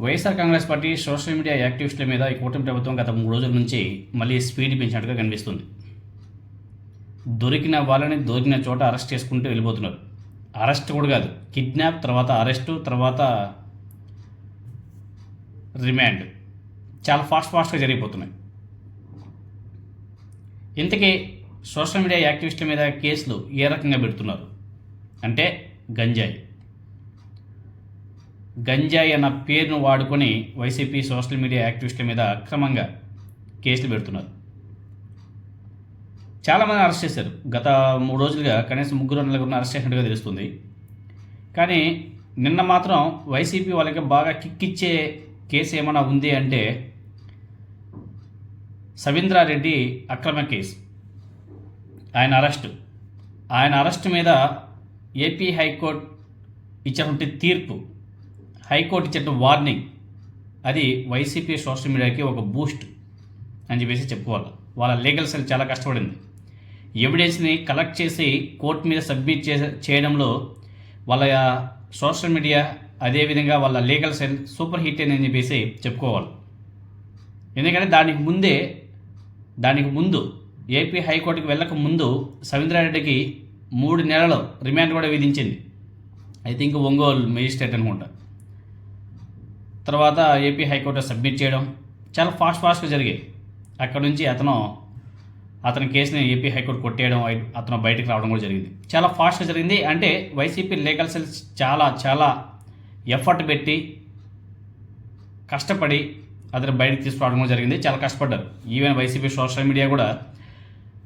YSR Congress party social media యాక్టివిస్టుల మీద ఈ కూటమి ప్రభుత్వం గత మూడు రోజుల నుంచి మళ్ళీ స్పీడ్ పెంచినట్టుగా కనిపిస్తుంది. దొరికిన వాళ్ళని దొరికిన చోట అరెస్ట్ చేసుకుంటూ వెళ్ళిపోతున్నారు. అరెస్ట్ కూడా కాదు కిడ్నాప్ తర్వాత అరెస్టు తర్వాత రిమాండ్. చాలా ఫాస్ట్ ఫాస్ట్గా జరిగిపోతున్నాయి. ఇంతకీ సోషల్ మీడియా యాక్టివిస్టుల మీద కేసులు ఏ రకంగా పెడుతున్నారు? అంటే గంజాయి. గంజాయి అన్న పేరును వాడుకొని వైసీపీ సోషల్ మీడియా యాక్టివిస్టుల మీద అక్రమంగా కేసులు పెడుతున్నారు. చాలామంది అరెస్ట్ చేశారు. గత మూడు రోజులుగా కనీసం ముగ్గురు నలుగురిని అరెస్ట్ చేసినట్టుగా తెలుస్తుంది. కానీ నిన్న మాత్రం వైసీపీ వాళ్ళకి బాగా కిక్కిచ్చే కేసు ఏమైనా ఉంది అంటే సవీంద్రారెడ్డి అక్రమ కేసు. ఆయన అరెస్టు. ఆయన అరెస్ట్ మీద ఏపీ హైకోర్టు ఇచ్చినటువంటి తీర్పు. హైకోర్టు ఇచ్చిన వార్నింగ్ అది వైసీపీ సోషల్ మీడియాకి ఒక బూస్ట్ అని చెప్పేసి చెప్పుకోవాలి. వాళ్ళ లీగల్ సెల్ చాలా కష్టపడింది. ఎవిడెన్స్ని కలెక్ట్ చేసి కోర్టు మీద సబ్మిట్ చే చేయడంలో వాళ్ళ సోషల్ మీడియా అదేవిధంగా వాళ్ళ లీగల్ సెల్ సూపర్ హిట్ అని చెప్పేసి చెప్పుకోవాలి. ఎందుకంటే దానికి ముందే దానికి ముందు ఏపీ హైకోర్టుకి వెళ్ళక ముందు సవీంద్రారెడ్డికి మూడు నెలలు రిమాండ్ కూడా విధించింది. ఐ థింక్ ఒంగోలు మెజిస్ట్రేట్ అనుకుంటా. తర్వాత ఏపీ హైకోర్టు సబ్మిట్ చేయడం చాలా ఫాస్ట్ ఫాస్ట్గా జరిగాయి. అక్కడ నుంచి అతను అతని కేసుని ఏపీ హైకోర్టు కొట్టేయడం అతను బయటకు రావడం కూడా జరిగింది. చాలా ఫాస్ట్గా జరిగింది. అంటే వైసీపీ లీగల్ సెల్స్ చాలా చాలా ఎఫర్ట్ పెట్టి కష్టపడి అతను బయటకు తీసుకురావడం కూడా జరిగింది. చాలా కష్టపడ్డారు. ఈవెన్ వైసీపీ సోషల్ మీడియా కూడా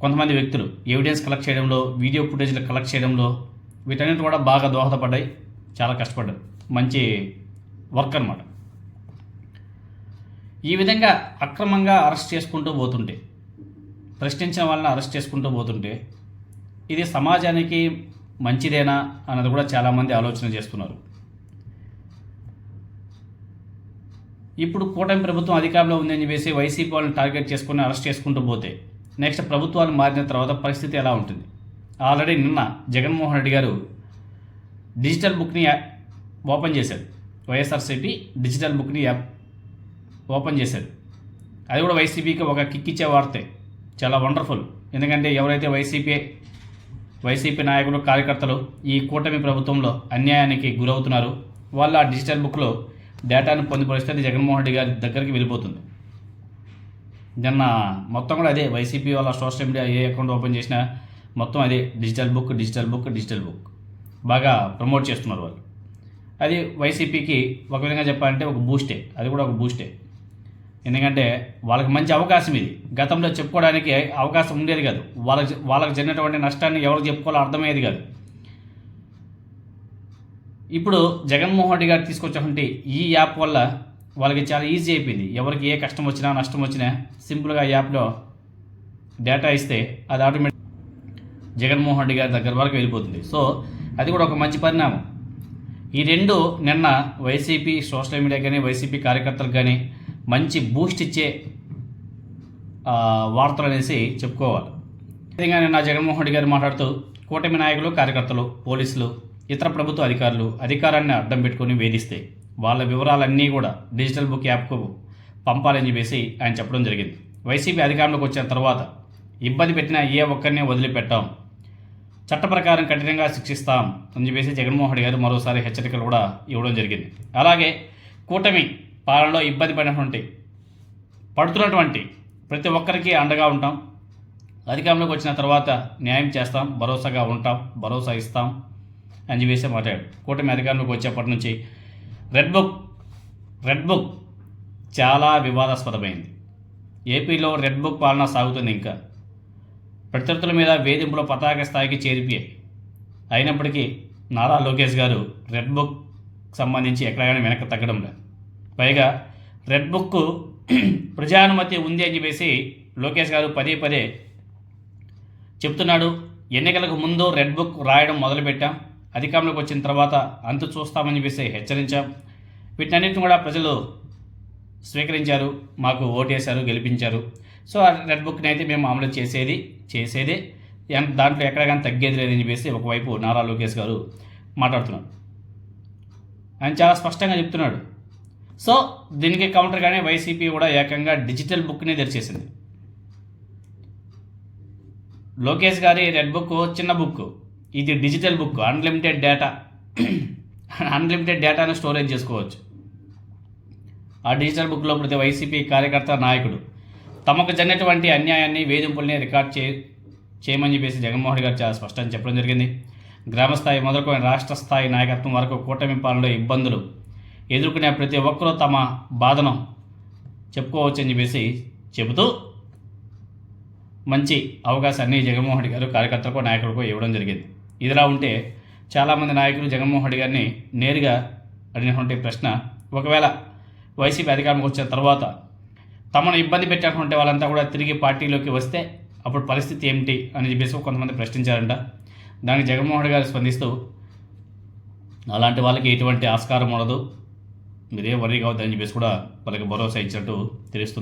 కొంతమంది వ్యక్తులు ఎవిడెన్స్ కలెక్ట్ చేయడంలో వీడియో ఫుటేజ్లు కలెక్ట్ చేయడంలో వీటన్నిటి కూడా బాగా దోహదపడ్డాయి. చాలా కష్టపడ్డారు. మంచి వర్క్ అనమాట ఈ విధంగా అక్రమంగా అరెస్ట్ చేసుకుంటూ పోతుంటే ప్రశ్నించిన వాళ్ళని అరెస్ట్ చేసుకుంటూ పోతుంటే ఇది సమాజానికి మంచిదేనా అన్నది కూడా చాలామంది ఆలోచన చేస్తున్నారు. ఇప్పుడు కూటమి ప్రభుత్వం అధికారంలో ఉందని చెప్పేసి వైసీపీ వాళ్ళని టార్గెట్ చేసుకుని అరెస్ట్ చేసుకుంటూ పోతే నెక్స్ట్ ప్రభుత్వాలు మారిన తర్వాత పరిస్థితి ఎలా ఉంటుంది? ఆల్రెడీ నిన్న జగన్మోహన్ రెడ్డి గారు డిజిటల్ బుక్ని యాప్ ఓపెన్ చేశారు. వైఎస్ఆర్సీపీ డిజిటల్ బుక్ని యాప్ ఓపెన్ చేశారు అది కూడా వైసీపీకి ఒక కిక్ ఇచ్చే వార్తే. చాలా వండర్ఫుల్. ఎందుకంటే ఎవరైతే వైసీపీ వైసీపీ నాయకులు కార్యకర్తలు ఈ కూటమి ప్రభుత్వంలో అన్యాయానికి గురవుతున్నారు వాళ్ళు ఆ డిజిటల్ బుక్లో డేటాను పొందుపరిస్తే అది జగన్మోహన్ రెడ్డి గారి దగ్గరికి వెళ్ళిపోతుంది. నిన్న మొత్తం కూడా అదే వైసీపీ వాళ్ళ సోషల్ మీడియా ఏ అకౌంట్ ఓపెన్ చేసినా మొత్తం అదే digital book digital book digital book. బాగా ప్రమోట్ చేస్తున్నారు వాళ్ళు. అది వైసీపీకి ఒక విధంగా చెప్పాలంటే ఒక బూస్టే. అది కూడా ఒక బూస్టే. ఎందుకంటే వాళ్ళకి మంచి అవకాశం ఇది. గతంలో చెప్పుకోవడానికి అవకాశం ఉండేది కాదు. వాళ్ళకి వాళ్ళకి జరిగినటువంటి నష్టాన్ని ఎవరికి చెప్పుకోవాలో అర్థమయ్యేది కాదు. ఇప్పుడు జగన్మోహన్ రెడ్డి గారు తీసుకొచ్చినటువంటి ఈ యాప్ వల్ల వాళ్ళకి చాలా ఈజీ అయిపోయింది. ఎవరికి ఏ కష్టం వచ్చినా నష్టం వచ్చినా సింపుల్గా యాప్లో డేటా ఇస్తే అది ఆటోమేటిక్ జగన్మోహన్ రెడ్డి గారి దగ్గర వరకు వెళ్ళిపోతుంది. సో అది కూడా ఒక మంచి పరిణామం. ఈ రెండు నిన్న వైసీపీ సోషల్ మీడియా కానీ వైసీపీ కార్యకర్తలకు కానీ మంచి బూస్ట్ ఇచ్చే వార్తలు అనేసి చెప్పుకోవాలి. విధంగా నిన్న జగన్మోహన్ రెడ్డి గారు మాట్లాడుతూ కూటమి నాయకులు కార్యకర్తలు పోలీసులు ఇతర ప్రభుత్వ అధికారులు అధికారాన్ని అడ్డం పెట్టుకొని వేధిస్తే వాళ్ళ వివరాలన్నీ కూడా డిజిటల్ బుక్ యాప్కు పంపాలని చెప్పేసి ఆయన చెప్పడం జరిగింది. వైసీపీ అధికారంలోకి వచ్చిన తర్వాత ఇబ్బంది పెట్టిన ఏ ఒక్కరిని వదిలిపెట్టాం. చట్ట ప్రకారం కఠినంగా శిక్షిస్తాం అని చెప్పేసి జగన్మోహన్ రెడ్డి గారు మరోసారి హెచ్చరికలు కూడా ఇవ్వడం జరిగింది. అలాగే కూటమి పాలనలో ఇబ్బంది పడినటువంటి పడుతున్నటువంటి ప్రతి ఒక్కరికి అండగా ఉంటాం. అధికారంలోకి వచ్చిన తర్వాత న్యాయం చేస్తాం భరోసాగా ఉంటాం భరోసా ఇస్తాం అని చెప్పేసి మాట్లాడాడు. కూటమి అధికారంలోకి వచ్చేప్పటి నుంచి రెడ్ బుక్ రెడ్ బుక్ చాలా వివాదాస్పదమైంది. ఏపీలో రెడ్ బుక్ పాలన సాగుతుంది ఇంకా. ప్రత్యర్థుల మీద వేధింపుల పతాక స్థాయికి చేరిపోయాయి. అయినప్పటికీ నారా లోకేష్ గారు రెడ్ బుక్ సంబంధించి ఎక్కడైనా వెనక్కి తగ్గడం లేదు. పైగా రెడ్ బుక్ ప్రజానుమతి ఉంది అని చెప్పేసి లోకేష్ గారు పదే పదే చెప్తున్నాడు. ఎన్నికలకు ముందు రెడ్ బుక్ రాయడం మొదలుపెట్టాం. అధికారంలోకి వచ్చిన తర్వాత అంతు చూస్తామని చెప్పేసి హెచ్చరించాం. వీటన్నిటిని కూడా ప్రజలు స్వీకరించారు. మాకు ఓటేశారు గెలిపించారు. సో ఆ రెడ్ బుక్ని అయితే మేము అమలు చేసేది చేసేదే. దాంట్లో ఎక్కడ కానీ తగ్గేది లేదని చెప్పేసి ఒకవైపు నారా లోకేష్ గారు మాట్లాడుతున్నారు. ఆయన చాలా స్పష్టంగా చెప్తున్నాడు. సో దీనికి కౌంటర్గానే వైసీపీ కూడా ఏకంగా డిజిటల్ బుక్ని తెరిచేసింది. లోకేష్ గారి రెడ్ బుక్ చిన్న బుక్ ఇది digital book unlimited data unlimited డేటాను స్టోరేజ్ చేసుకోవచ్చు. ఆ డిజిటల్ బుక్లో ప్రతి వైసీపీ కార్యకర్త నాయకుడు. తమకు జరిగినటువంటి అన్యాయాన్ని వేధింపుల్ని రికార్డ్ చే చేయమని చెప్పేసి జగన్మోహన్ గారు చాలా స్పష్టంగా చెప్పడం జరిగింది. గ్రామస్థాయి మొదలుకొని రాష్ట్ర స్థాయి నాయకత్వం వరకు కూటమి పాలనలో ఇబ్బందులు. ఎదుర్కొనే ప్రతి ఒక్కరూ తమ బాధను చెప్పుకోవచ్చని చెప్పేసి చెబుతూ మంచి అవకాశాన్ని జగన్మోహన్ రెడ్డి గారు కార్యకర్తలకు నాయకులకు ఇవ్వడం జరిగింది. ఇదిలా ఉంటే చాలామంది నాయకులు జగన్మోహన్ రెడ్డి గారిని నేరుగా అడిగినటువంటి ప్రశ్న ఒకవేళ వైసీపీ అధికారంకి వచ్చిన తర్వాత తమను ఇబ్బంది పెట్టినటువంటి వాళ్ళంతా కూడా తిరిగి పార్టీలోకి వస్తే అప్పుడు పరిస్థితి ఏమిటి అని చెప్పేసి కొంతమంది ప్రశ్నించారంట. దానికి జగన్మోహన్ రెడ్డి గారు స్పందిస్తూ అలాంటి వాళ్ళకి ఎటువంటి ఆస్కారం ఉండదు. మీరే వరీ కావద్దని చెప్పేసి కూడా వాళ్ళకి భరోసా ఇచ్చినట్టు తెలుస్తుంది.